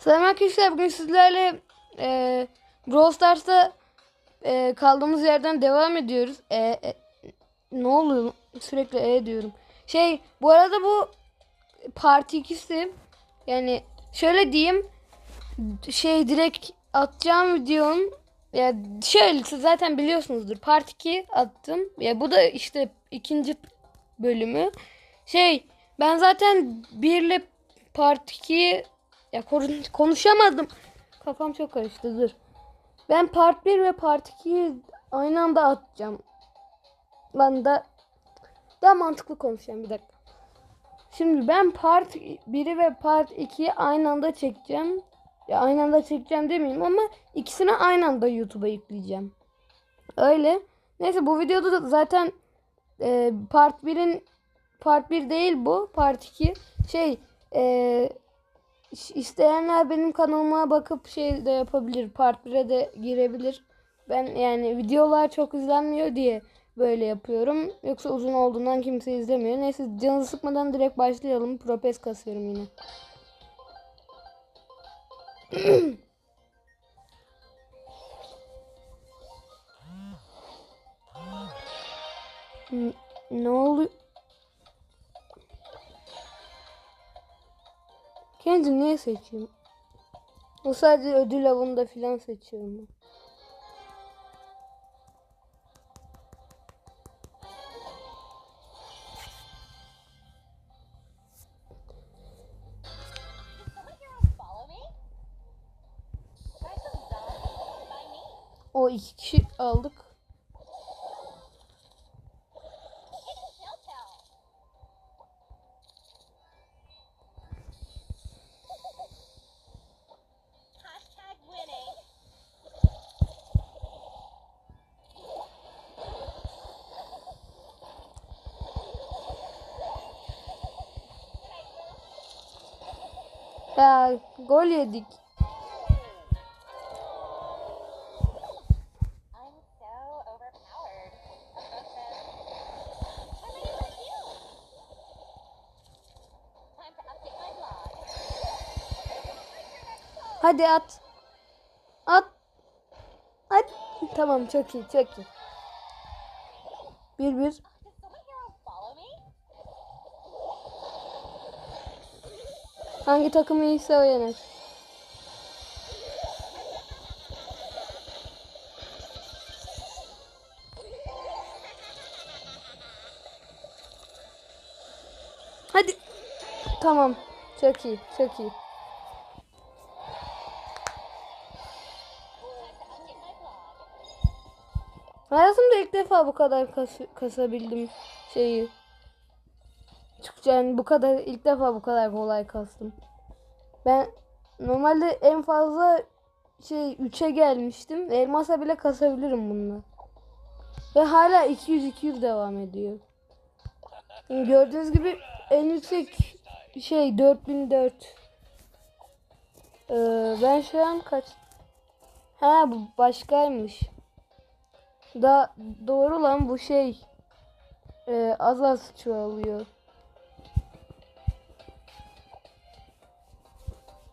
Selam arkadaşlar bugün sizlerle e, Brawl Stars'ta e, kaldığımız yerden devam ediyoruz. E, e, ne oluyor? Sürekli e diyorum. Şey bu arada bu Part 2'si. Yani şöyle diyeyim. Şey direkt atacağım videonun ya şöyle zaten biliyorsunuzdur. Part 2 attım. Ya bu da işte ikinci bölümü. Şey ben zaten birle Part 2'yi ya kon- konuşamadım. Kafam çok karıştı dur. Ben Part 1 ve Part 2'yi aynı anda atacağım. Ben de daha mantıklı konuşacağım bir dakika. Şimdi ben Part 1'i ve Part 2'yi aynı anda çekeceğim. Ya aynı anda çekeceğim demeyeyim ama ikisini aynı anda YouTube'a yükleyeceğim. Öyle. Neyse bu videoda da zaten e, Part 1'in Part 1 değil bu. Part 2. Şey e, İsteyenler benim kanalıma bakıp şey de yapabilir. Part 1'e de girebilir. Ben yani videolar çok izlenmiyor diye böyle yapıyorum. Yoksa uzun olduğundan kimse izlemiyor. Neyse canı sıkmadan direkt başlayalım. Propes kasıyorum yine. Ne oluyor? Kendim niye seçeyim? O sadece ödül avında filan seçiyorum ben. O iki kişi aldık. My blog. Hadi at. At. At. Tamam çok iyi çok iyi. Bir bir. Hangi takım iyiyse o yener. Hadi. Tamam. Çok iyi. Çok iyi. Hayatımda ilk defa bu kadar kas kasabildim şeyi. Çünkü yani bu kadar ilk defa bu kadar kolay kastım. Ben normalde en fazla şey 3'e gelmiştim. Elmasa bile kasabilirim bununla. Ve hala 200-200 devam ediyor. Gördüğünüz gibi en yüksek şey 4004. Ee, ben şu an kaç? Ha bu başkaymış. Da doğru lan bu şey e, az az çoğalıyor.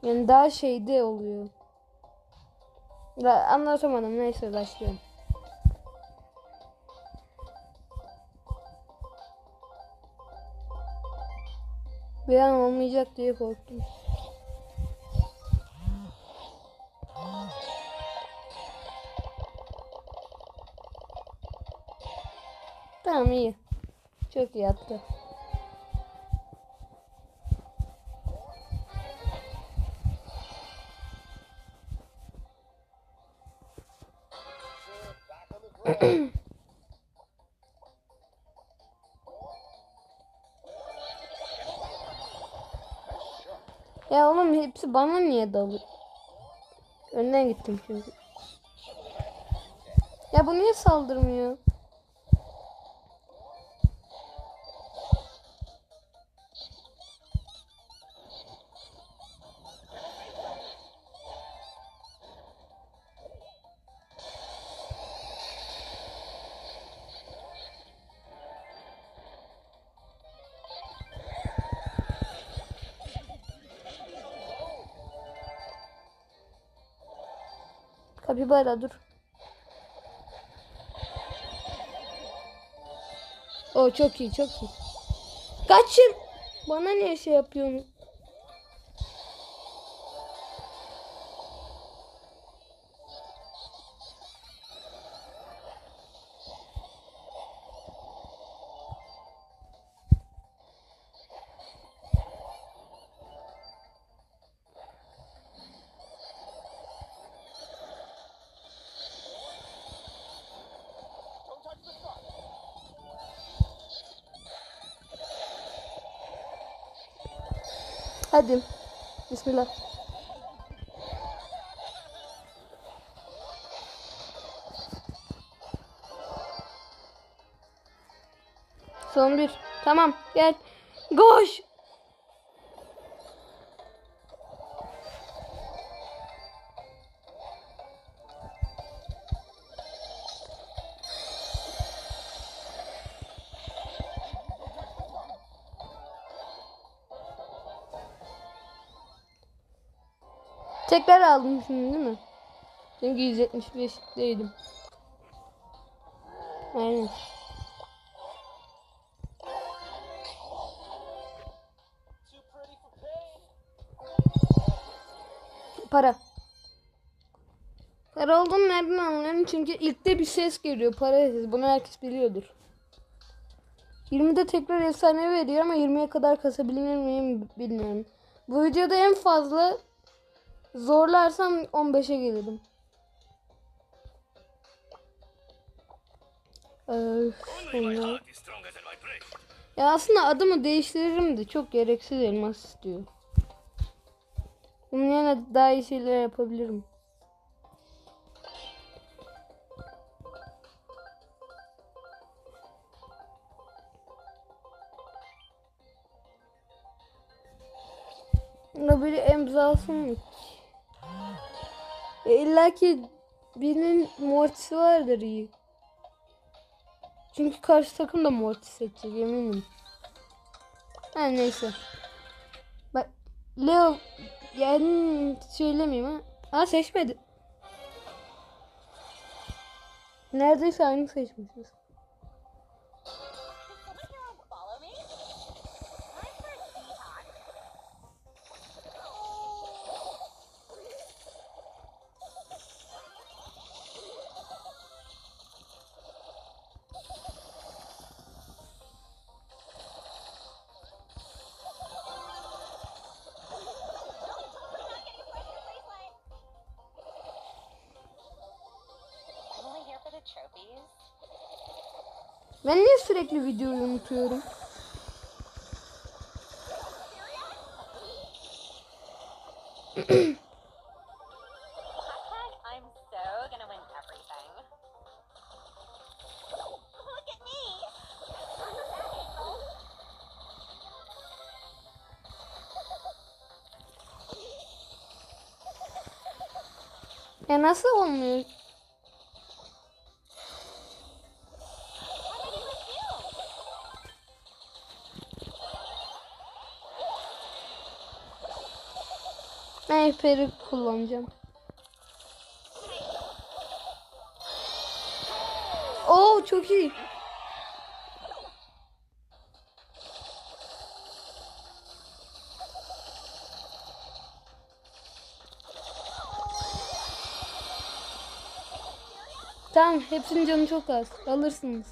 Yani daha şeyde oluyor. Anlatamadım neyse başlıyorum. Bir an olmayacak diye korktum. Tamam iyi. Çok iyi attı. Bana niye dalıyor? Önden gittim çünkü. Ya bu niye saldırmıyor? Kapibara dur. O çok iyi çok iyi. Kaçın. Bana niye şey yapıyorsun? Hadi. Bismillah. Son bir. Tamam gel. Koş. Tekrar aldım şimdi değil mi? Çünkü 175'teydim. Aynen. Para. Para olduğunu nereden anlıyorum? Çünkü ilkte bir ses geliyor. Para sesi. Bunu herkes biliyordur. 20'de tekrar efsane veriyor ama 20'ye kadar kasabilir miyim bilmiyorum. Bu videoda en fazla zorlarsam 15'e gelirim. Ee, sonra... heart is stronger than my brain. Ya aslında adımı değiştiririm de çok gereksiz elmas istiyor. Bunun yerine daha iyi şeyler yapabilirim. Ya böyle emzasın mı? E illa ki birinin mortisi vardır iyi. Çünkü karşı takım da mortis seçecek eminim. Ha neyse. Bak Leo yani söylemeyeyim ha. Ha seçmedi. Neredeyse aynı seçmişiz. Ben niye sürekli videoyu unutuyorum? Hashtag I'm so Ben peri kullanacağım. Oo çok iyi. Tamam hepsinin canı çok az. Alırsınız.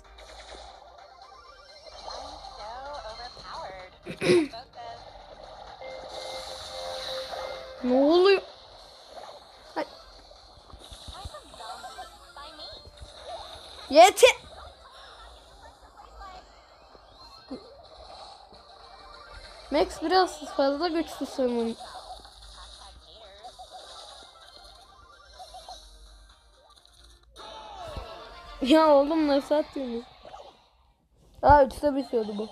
Ne oluyor? Ay, I'm a zombie by me. yeter. Max biraz fazla güçlü sanırım. Ya oğlum nasıl atıyorsunuz? Aa üçte bitiyordu bu.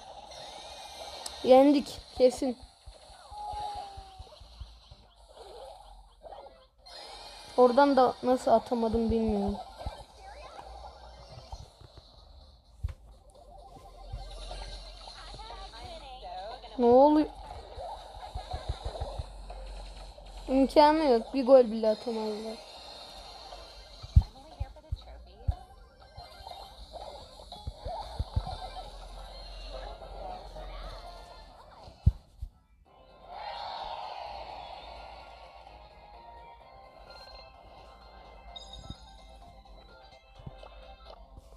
Yendik kesin. Oradan da nasıl atamadım bilmiyorum. Ne oluyor? İmkanı yok. Bir gol bile atamazlar.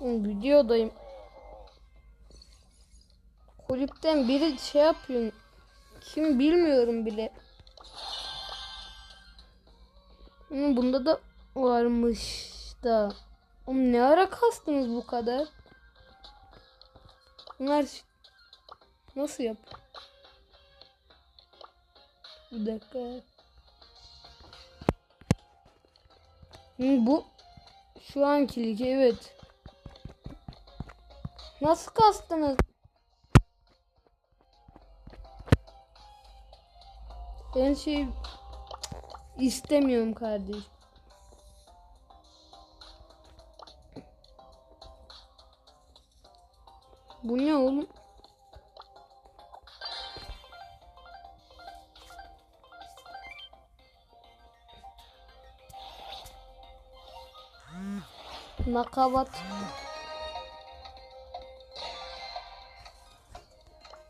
Videodayım. Kulüpten biri şey yapıyor. Kim bilmiyorum bile. Bunda da varmış da. Oğlum ne ara kastınız bu kadar? Bunlar nasıl yap? Bir dakika. Bu şu anki lig evet. Nasıl kastınız? Ben şey istemiyorum kardeş. Bu ne oğlum? Nakavat.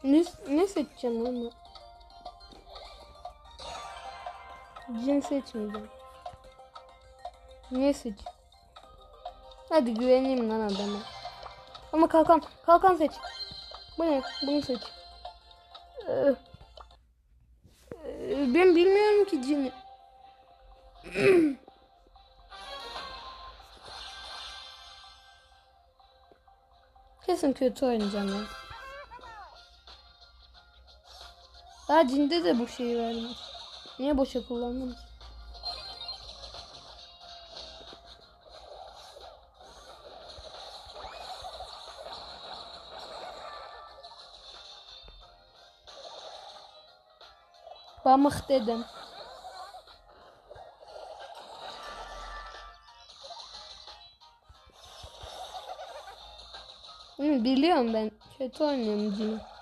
Ne, ne seçeceğim onu? Cin seçmeyeceğim. Ne seç? Hadi güveneyim lan adama. Ama kalkan, kalkan seç. Bu ne? Bunu seç. Ee, e, ben bilmiyorum ki cini. Kesin kötü oynayacağım ben. Daha cinde de bu şeyi vermiş. Niye boşa kullandım ki? Pamuk dedim. Biliyorum ben. Kötü oynuyorum Cini.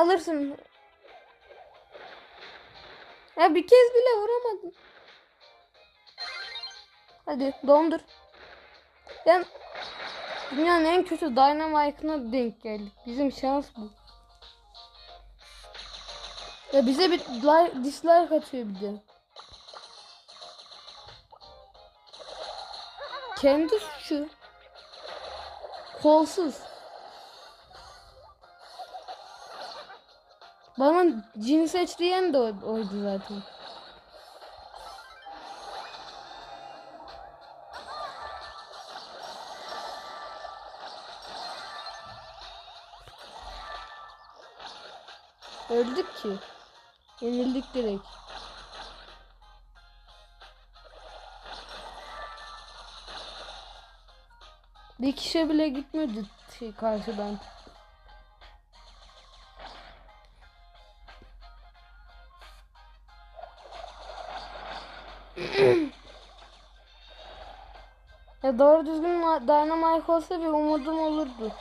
Alırsın. Ya bir kez bile vuramadın. Hadi dondur. Ben dünyanın en kötü Dynamite'ına denk geldik. Bizim şans bu. Ya bize bir like, dislike atıyor bir de. Kendi suçu. Kolsuz. Bana cin seç diyen de oydu zaten. Öldük ki. Yenildik direkt. Bir kişi bile gitmedi şey karşıdan. Ya doğru düzgün Dynamite olsa bir umudum olurdu.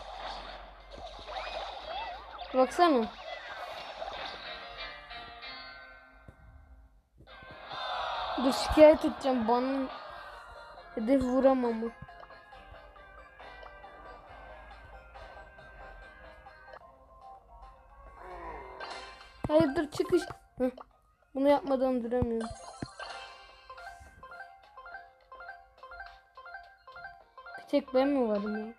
Baksana. Dur şikayet edeceğim bana hedef vuramamı. Hayır dur çıkış. Bunu yapmadan duramıyorum. Tek ben mi varım ya?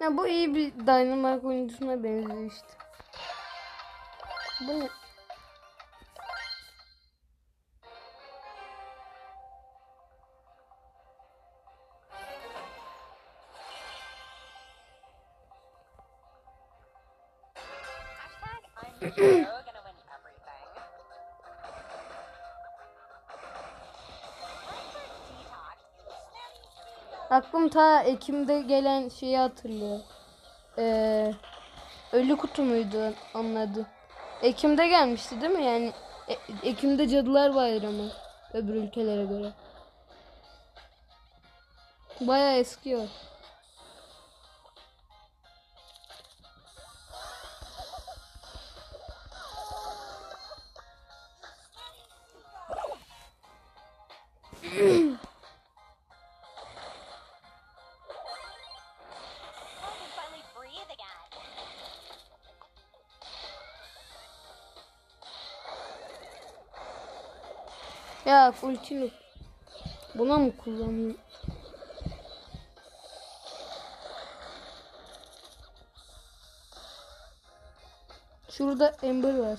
Ya bu iyi bir Dynamite oyuncusuna benziyor işte. Bu ne? Aklım ta Ekim'de gelen şeyi hatırlıyor. Ee, ölü kutu muydu onun adı? Ekim'de gelmişti değil mi? Yani E- Ekim'de Cadılar Bayramı öbür ülkelere göre. Bayağı eski o. Ya ultimi buna mı kullanayım? Şurada Ember var.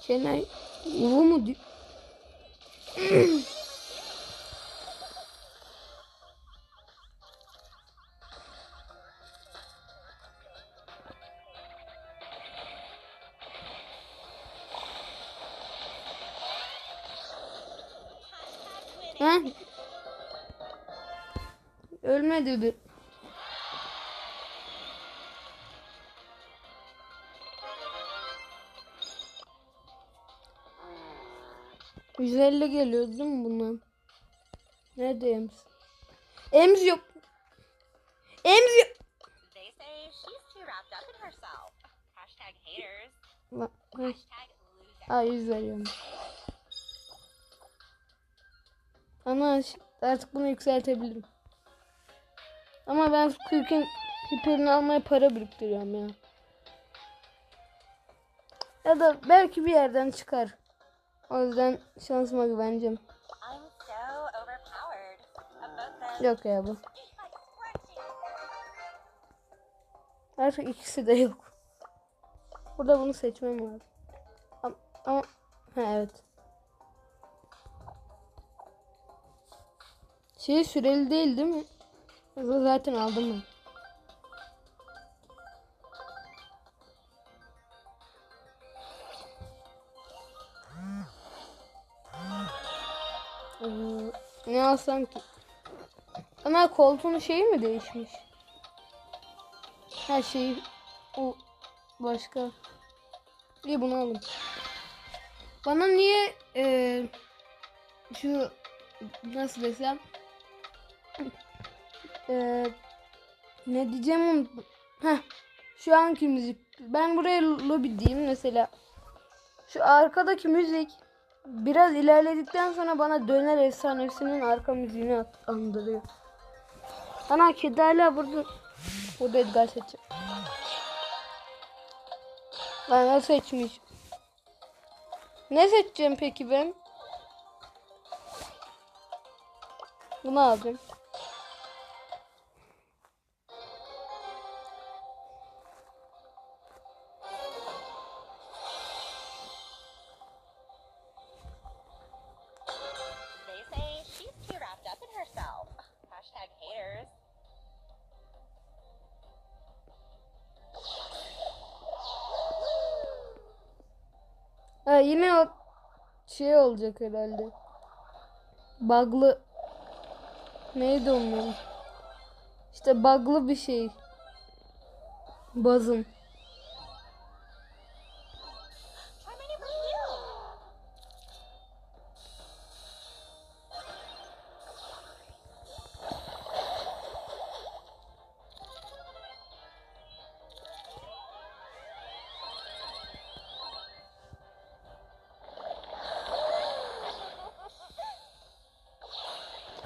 Şenay bu mu di- Ha? Ölmedi bir. Yüz elli geliyor değil mi bundan? Nerede Ems? Ems yok. Ems yok. Ay, yüz veriyorum. Ama ş- artık bunu yükseltebilirim. Ama ben Squeak'in hiperini almaya para biriktiriyorum ya. Ya da belki bir yerden çıkar. O yüzden şansıma güveneceğim. Yok ya bu. Artık ikisi de yok. Burada bunu seçmem lazım. Ama, ama ha evet. Şey süreli değil değil mi? Zaten aldım ben. Ee, ne alsam ki? Ama koltuğun şeyi mi değişmiş? Her şey o başka. İyi bunu alın. Bana niye eee, şu nasıl desem eee, ne diyeceğim unuttum. Heh, şu anki müzik. Ben buraya lobby diyeyim mesela. Şu arkadaki müzik biraz ilerledikten sonra bana döner efsanesinin arka müziğini andırıyor. Ana kedi hala burada. Burada Edgar seçeceğim. Ben ne seçmiş? Ne seçeceğim peki ben? Bunu alacağım. Olacak herhalde. Bug'lı neydi onun? İşte bug'lı bir şey. Bazın.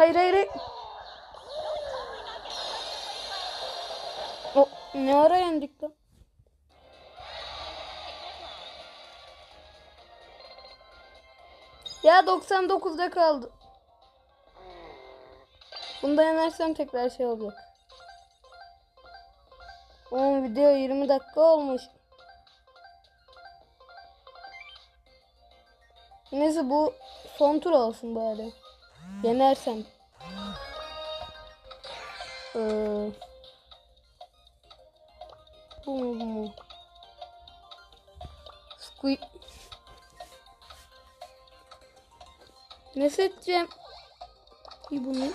Hayır hayır. O ne ara yendik lan? Ya 99'da kaldı. Bunda yenersem tekrar şey olacak. Oğlum video 20 dakika olmuş. Neyse bu son tur olsun bari. Yenersem. Ee, bu mu bu mu? Kuy... Ne seçeceğim? İyi bunu.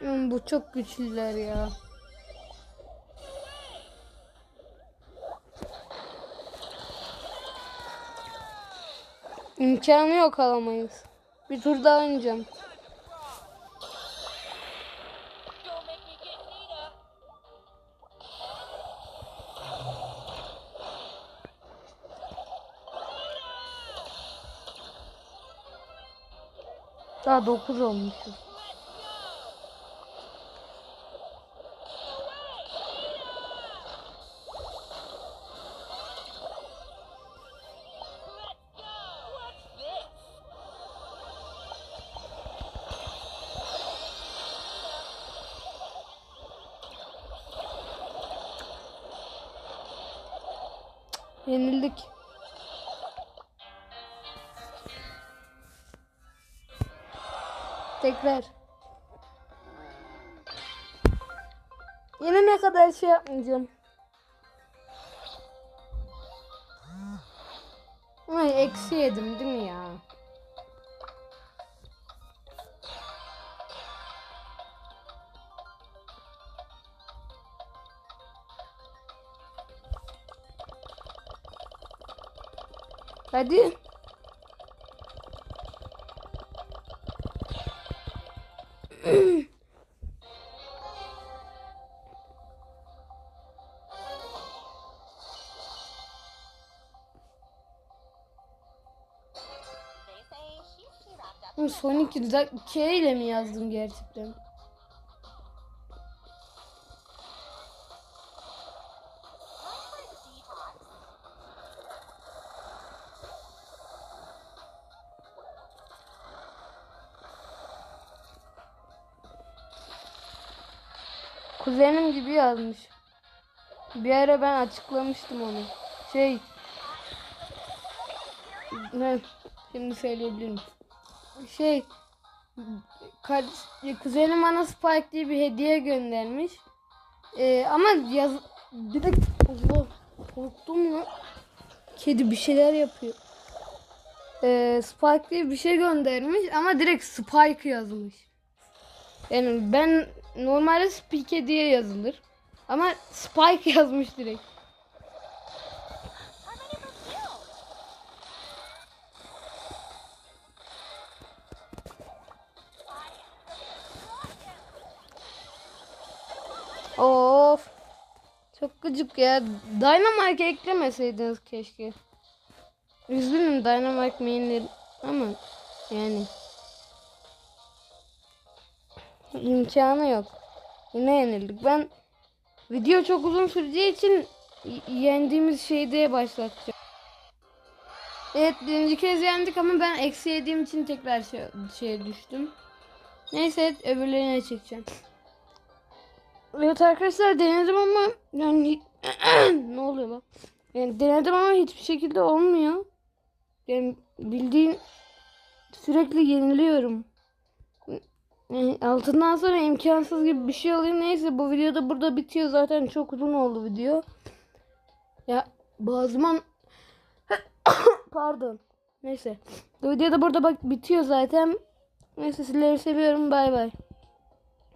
Hmm, bu çok güçlüler ya. İmkanı yok alamayız. Bir tur daha oynayacağım. Daha 9 olmuşuz. Yenildik. Tekrar. Yine ne kadar şey yapmayacağım. Ay eksi yedim değil mi ya? Hadi. Sonic güzel K ile mi yazdın gerçekten? Yazmış. Bir ara ben açıklamıştım onu. Şey ne şimdi söyleyebilirim. Şey kardeş- kuzenim bana Spike diye bir hediye göndermiş. Ee, ama yaz direkt Allah korktum ya. Kedi bir şeyler yapıyor. Ee, Spike diye bir şey göndermiş ama direkt Spike yazmış. Yani ben normalde Spike diye yazılır. Ama Spike yazmış direkt. Of. Çok gıcık ya. Dynamite eklemeseydiniz keşke. Üzgünüm Dynamite mainleri ama yani imkanı yok. Yine yenildik. Ben video çok uzun süreceği için yendiğimiz şeyde başlatacağım. Evet birinci kez yendik ama ben eksi yediğim için tekrar şey, şeye düştüm. Neyse öbürlerine çekeceğim. Evet arkadaşlar denedim ama yani ne oluyor lan? Yani denedim ama hiçbir şekilde olmuyor. Yani bildiğin sürekli yeniliyorum. Yani altından sonra imkansız gibi bir şey oluyor. Neyse bu video da burada bitiyor. Zaten çok uzun oldu video. Ya bazıman pardon. Neyse. Bu video da burada bak bitiyor zaten. Neyse sizleri seviyorum. Bay bay.